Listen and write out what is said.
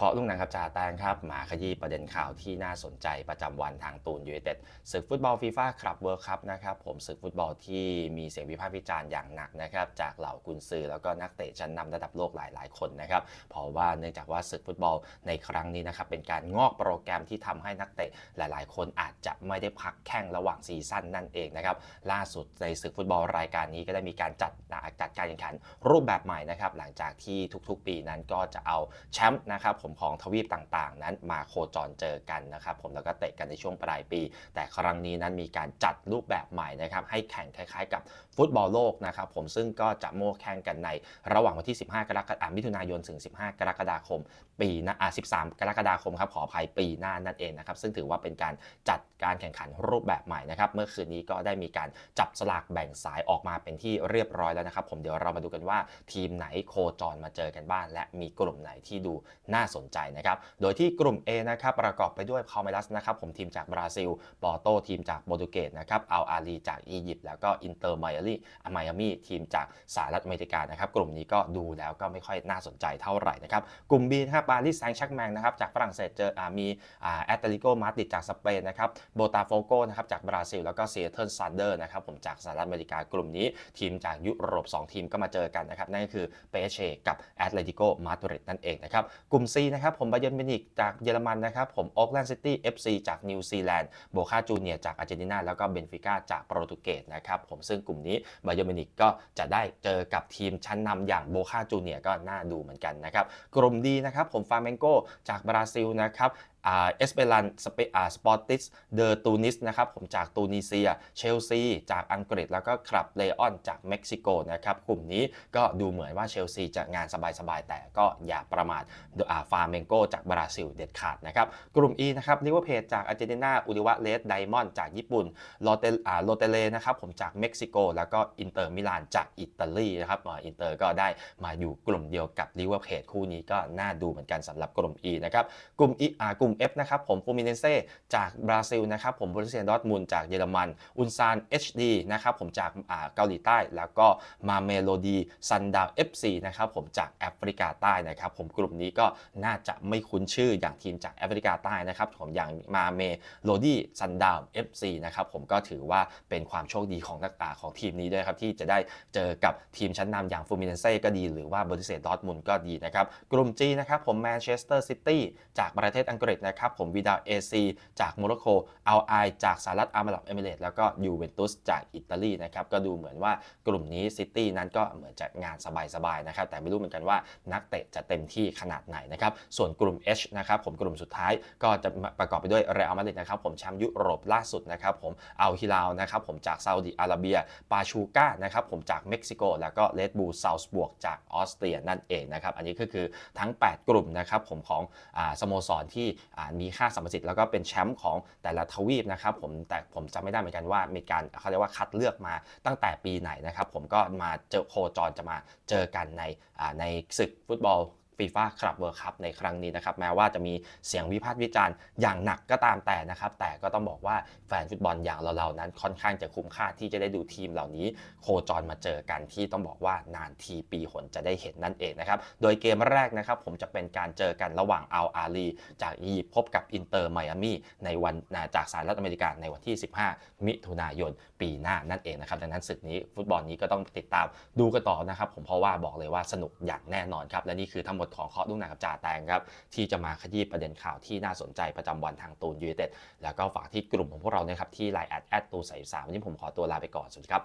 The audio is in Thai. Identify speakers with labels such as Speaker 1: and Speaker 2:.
Speaker 1: เคาะลุงหนังครับจ่าแตงครับมาขยี้ประเด็นข่าวที่น่าสนใจประจำวันทางตูนยูไนเต็ดศึกฟุตบอลฟีฟ่าคลับเวิร์คัพนะครับผมศึกฟุตบอลที่มีเสียงวิพากษ์วิจารณ์อย่างหนักนะครับจากเหล่ากุนซือแล้วก็นักเตะชั้นนำระดับโลกหลาย ๆ คนนะครับเพราะว่าเนื่องจากว่าศึกฟุตบอลในครั้งนี้นะครับเป็นการงอกโปรแกรมที่ทำให้นักเตะหลาย ๆ คนอาจจะไม่ได้พักแข่งระหว่างซีซั่นนั่นเองนะครับล่าสุดในศึกฟุตบอลรายการนี้ก็ได้มีการจัดจัดการแข่งขันรูปแบบใหม่นะครับหลังจากที่ทุก ๆ ปีนั้นก็จะเอาแชมป์นะครับผมของทวีปต่างๆ นั้นมาโคจรเจอกันนะครับผมแล้วก็เตะกันในช่วงปลายปี แต่ครั้งนี้นั้นมีการจัดรูปแบบใหม่นะครับให้แข่งคล้ายๆ กับฟุตบอลโลกนะครับผมซึ่งก็จะโม่แข่งกันในระหว่างวันที่ 15 กรกฎาคมมิถุนายนถึง 15 กรกฎาคม ปีหน้าอ่า13 กรกฎาคมครับขออภัยปีหน้านั่นเองนะครับซึ่งถือว่าเป็นการจัดการแข่งขันรูปแบบใหม่นะครับเมื่อคืนนี้ก็ได้มีการจับสลากแบ่งสายออกมาเป็นที่เรียบร้อยแล้วนะครับผมเดี๋ยวเรามาดูกันว่าทีมไหนโคจรมาเจอกันบ้างและมีกลุ่มไหนที่ดูน่าสนใจนะครับ โดยที่กลุ่ม A นะครับประกอบไปด้วยพาเมลัสนะครับผมทีมจากบราซิล ปอโตทีมจากโปรตุเกสนะครับอัลอาลีจากอียิปต์แล้วก็อินเตอร์ไมอารีไมอามีทีมจากสหรัฐอเมริกานะครับกลุ่มนี้ก็ดูแล้วก็ไม่ค่อยน่าสนใจเท่าไหร่นะครับกลุ่ม B นะครับปารีสแซงต์แชร์กแมงนะครับจากฝรั่งเศสเจอมีแอตเลติโกมาดริดจากสเปนนะครับโบตาโฟโกนะครับจากบราซิล แล้วก็เซเทิลซันเดอร์นะครับผมจากสหรัฐอเมริกากลุ่มนี้ ทีมจากยุโรป 2 ทีมก็มาเจอกันนะครับนั่นก็คือเปเชกับแอตเลติโกมาดริดนั่นเองนะครับกลุ่ม C นะครับผมบาเยร์นมิวนิกจากเยอรมันนะครับผมโอ๊กแลนด์ซิตี้เอฟซีจากนิวซีแลนด์โบคาจูเนียจากอาร์เจนตินาแล้วก็เบนฟิก้าจากโปรตุเกสนะครับผมซึ่งกลุ่มนี้บาเยร์นมิวนิกก็จะได้เจอกับทีมชั้นนำอย่างโบคาจูเนียก็น่าดูเหมือนกันนะครับกลุ่มดีนะครับผมฟาเมนโกจากบราซิลนะครับเอสเปรันสเปสปอร์ติสเดอตูนิสนะครับผมจากตูนิเซีย เชลซี จากอังกฤษ แล้วก็คลับเลออนจากเม็กซิโกนะครับกลุ่มนี้ก็ดูเหมือนว่าเชลซีจะงานสบายๆ แต่ก็อย่าประมาทฟาเมนโกจากบราซิลเด็ดขาดนะครับกลุ่ม E นะครับลิเวอร์เพจจากอาร์เจนตินาอุดิวะเลสไดมอนด์จากญี่ปุ่นโลเตโลเตเลนะครับผมจากเม็กซิโก แล้วก็อินเตอร์มิลานจากอิตาลีนะครับอินเตอร์ก็ได้มาอยู่กลุ่มเดียวกับลิเวอร์เพจคู่นี้ก็น่าดูเหมือนกันสำหรับกลุ่ม E นะครับกลุ่ม E อ่ากลุ่ม F นะครับผมฟูมิเนเซ่จากบราซิลนะครับผมบรูเซียดอร์ทมุนจากเยอรมัน อุนซาน HD นะครับผมจากเกาหลีใต้ แล้วก็มาเมโลดีซันดาว FC นะครับผมจากแอฟริกาใต้นะครับผมกลุ่มนี้ก็น่าจะไม่คุ้นชื่ออย่างทีมจากแอฟริกาใต้นะครับผมอย่างมาเมโลดีซันดาว FC นะครับผมก็ถือว่าเป็นความโชคดีของนักอาของทีมนี้ด้วยครับ ที่จะได้เจอกับทีมชั้นนำอย่างฟูมิเนเซ่ก็ดีหรือว่าบรูเซียดอร์ทมุนก็ดีนะครับ กลุ่ม G นะครับผมแมนเชสเตอร์ซิตี้จากประเทศอังกฤษนะครับผมวิดาเอซีจากโมร็อกโกเอัลไอจากสหรัฐอาหรับเอมิเรตแล้วก็ยูเวนตุสจากอิตาลีนะครับก็ดูเหมือนว่ากลุ่มนี้ซิตี้นั้นก็เหมือนจะงานสบายๆนะครับแต่ไม่รู้เหมือนกันว่านักเตะจะเต็มที่ขนาดไหนนะครับส่วนกลุ่ม H นะครับผมกลุ่มสุดท้ายก็จะประกอบไปด้วยเรอัลมาดริดนะครับผมแชมป์ยุโรปล่าสุดนะครับผมเอัลฮิลาลนะครับผมจากซาอุดิอาระเบีย ปาชูก้านะครับผมจากเม็กซิโก แล้วก็เลดบูซาวส์บวกจากออสเตรียนั่นเองนะครับอันนี้ก็คือทั้ง 8 กลุ่มนะครับผมของอสโมสรที่ มีค่าสัมประสิทธิ์แล้วก็เป็นแชมป์ของแต่ละทวีปนะครับผมแต่ผมจำไม่ได้เหมือนกันว่ามีการเขาเรียกว่าคัดเลือกมาตั้งแต่ปีไหนนะครับผมก็มาเจอโคจรจะมาเจอกันในในศึกฟุตบอล ฟีฟ่าคลับเวิร์คัพในครั้งนี้นะครับแม้ว่าจะมีเสียงวิพากษ์วิจารณ์อย่างหนักก็ตามแต่นะครับ แต่ก็ต้องบอกว่าแฟนฟุตบอลอย่างเราๆนั้นค่อนข้างจะคุ้มค่าที่จะได้ดูทีมเหล่านี้ โคจรมาเจอกันที่ต้องบอกว่านานทีปีหนจะได้เห็นนั่นเองนะครับโดยเกมแรกนะครับผมจะเป็นการเจอกันระหว่างอัลอาลีจากอียิปต์พบกับอินเตอร์ไมอามีในวันจากสหรัฐอเมริกาในวันที่ 15 มิถุนายนปีหน้านั่นเองนะครับดังนั้นศึกนี้ฟุตบอลนี้ก็ต้องติดตามดูกันต่อนะครับผมเพราะว่าบอกเลยว่าสนุกอย่างแน่นอนครับและนี่คือทั้งหมดของข้อดุ้งหนังกับจ่าแตงครับที่จะมาขยี้ประเด็นข่าวที่น่าสนใจประจำวันทางตูนยูเต็ดแล้วก็ฝากที่กลุ่มของพวกเรานะครับที่ไลน์แอดแอดตูใส่สามวันนี้ผมขอตัวลาไปก่อนสวัสดีครับ